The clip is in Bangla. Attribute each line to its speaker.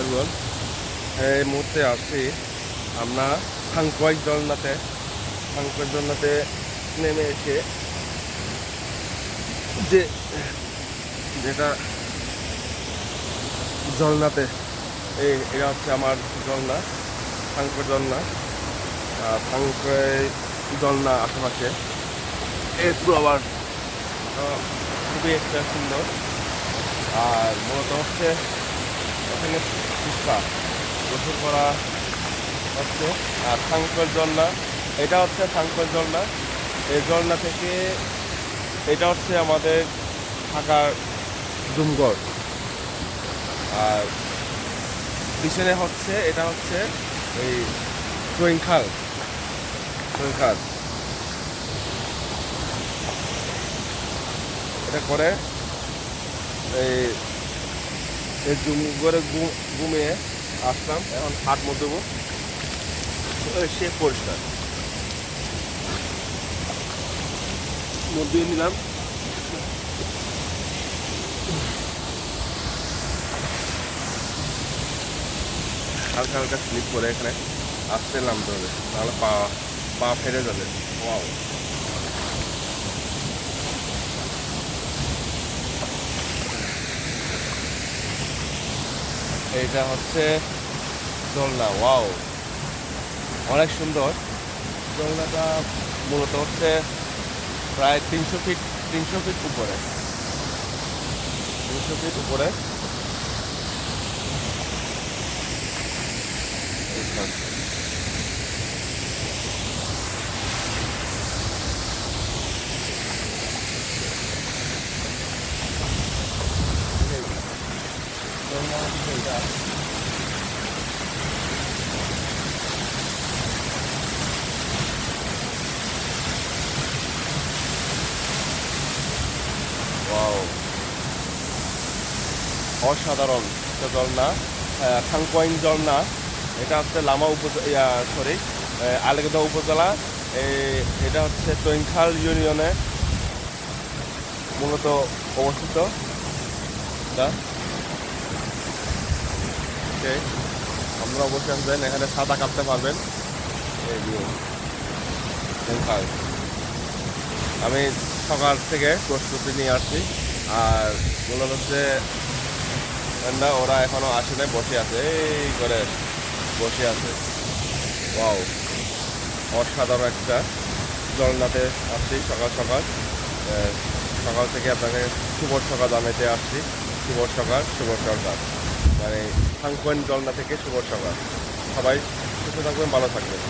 Speaker 1: এভরিওয়ান এই মুহূর্তে আসছি আমরা হাংকোয়াই জলনাতে। হাংকোয়াই জলনাতে নেমে এসে যে যেটা জলনাতে, এই এটা হচ্ছে আমার জলনা হাংকোয়াই জলনা। আর হাংকোয়াই জলনা আশেপাশে। একটু আবার খুবই একটা সুন্দর। আর মূলত হচ্ছে এখানে শিক্ষা গোসল করা হচ্ছে। আর সাংকর ঝর্ণা, এটা হচ্ছে সাংকর ঝর্ণা। এই ঝর্ণা থেকে এটা হচ্ছে আমাদের থাকার ডুমগড়। আর পিছনে হচ্ছে, এটা হচ্ছে এই টুইংখাল টুইংখাল এটা করে এই এই জুম করে ঘুম- ঘুমিয়ে আসলাম, এখন হাট মধ্যে সে পরিষ্কার। মধ্যে নিলাম। হালকা হালকা স্লিপ করে এখানে আসতে নামতে হবে নাহলে পা পা ফেরে যাবে। ওয়াও। এইটা হচ্ছে দোলনা, ওয়াও। অনেক সুন্দর। দোলনাটা মূলত হচ্ছে প্রায় তিনশো ফিট তিনশো ফিট উপরে। তিনশো ফিট উপরে এইখান। দোলনা হচ্ছে এইটা। ওয়াও অসাধারণ একটা ঝর্ণা। খাংকোয়াইন ঝর্ণা। এটা হচ্ছে লামা উপজেলা সরি আলেগদা উপজেলা। এটা হচ্ছে টৈংখাল ইউনিয়নে মূলত অবস্থিত। এটা Okay, আপনারা অবশ্যই আসবেন এখানে সাদা কাটতে পারবেন। আমি সকাল থেকে প্রস্তুতি নিয়ে আসছি। আর মূলত হচ্ছে না ওরা এখনও আসে নাই বসে আছে। এই করে বসে আছে। ওয়াও অসাধারণ একটা জলনাতে আসছি সকাল সকাল। সকাল থেকে আপনাকে শুভ সকাল জানাতে আসছি। শুভ সকাল শুভ সকাল। মানে সাংকোয়েন জলনা থেকে শুভ সকাল সবাই সুস্থ থাকবেন ভালো থাকবেন।